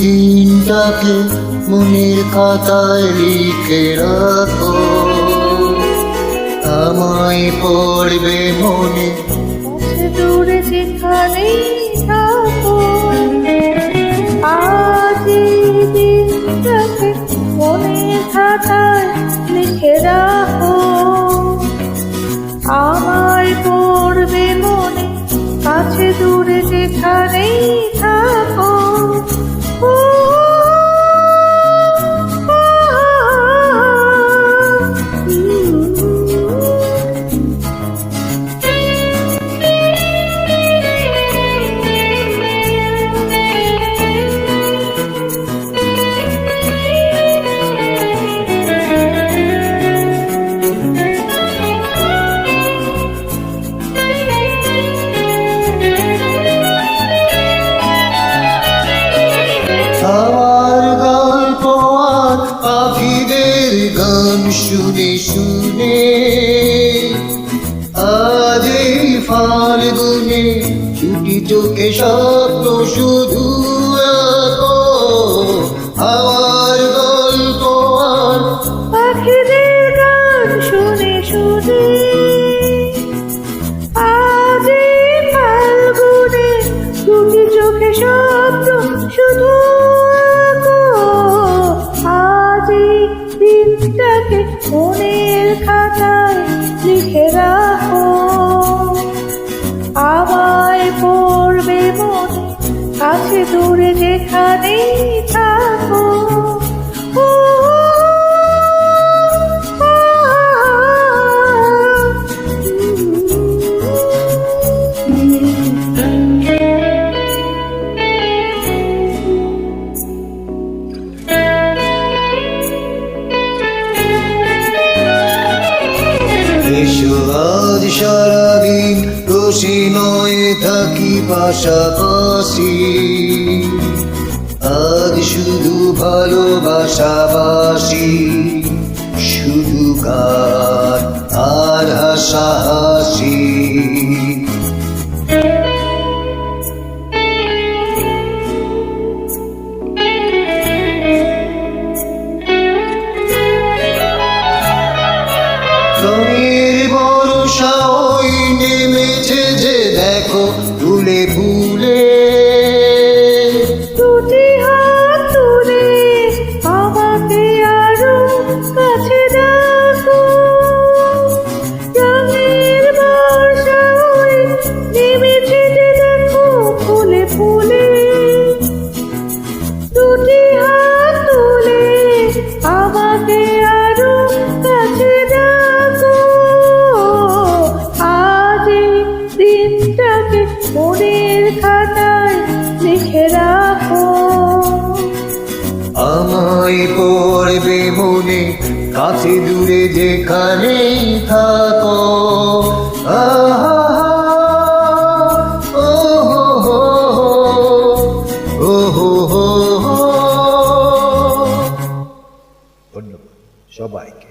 দিনটাকে মনের খাতায় লিখে রাখো। আমায় পড়বে মনে দূরে যেখানেই থাকো আজ দিনটাকে মনের খাতায় শুনে শুনে আজ এই ফাল্গুনে ছুটি চোখে স্বপ্ন শুধু দিনটাকে মনের খাতায় লিখে রাখো। আমায় পড়বে মনে কাছে দূরে যেখানেই সারাদিন রশি নয় থাকি পাশাপাশি। আজ শুধু ভালোবাসাবাসি শুধু গান আর হাসাহাসি। বর্ষা ওই নেমেছে যে দেখো ফুলে ফুলে। দুটি হাত তুলে আমাকে আরও কাছে ডাকো। রঙের বর্ষা ওই আমাকে আরও মনের খাতায় লিখে রাখো। আমায় পড়বে মনে কাছে দূরে যেখানে থাকো। সবাইকে।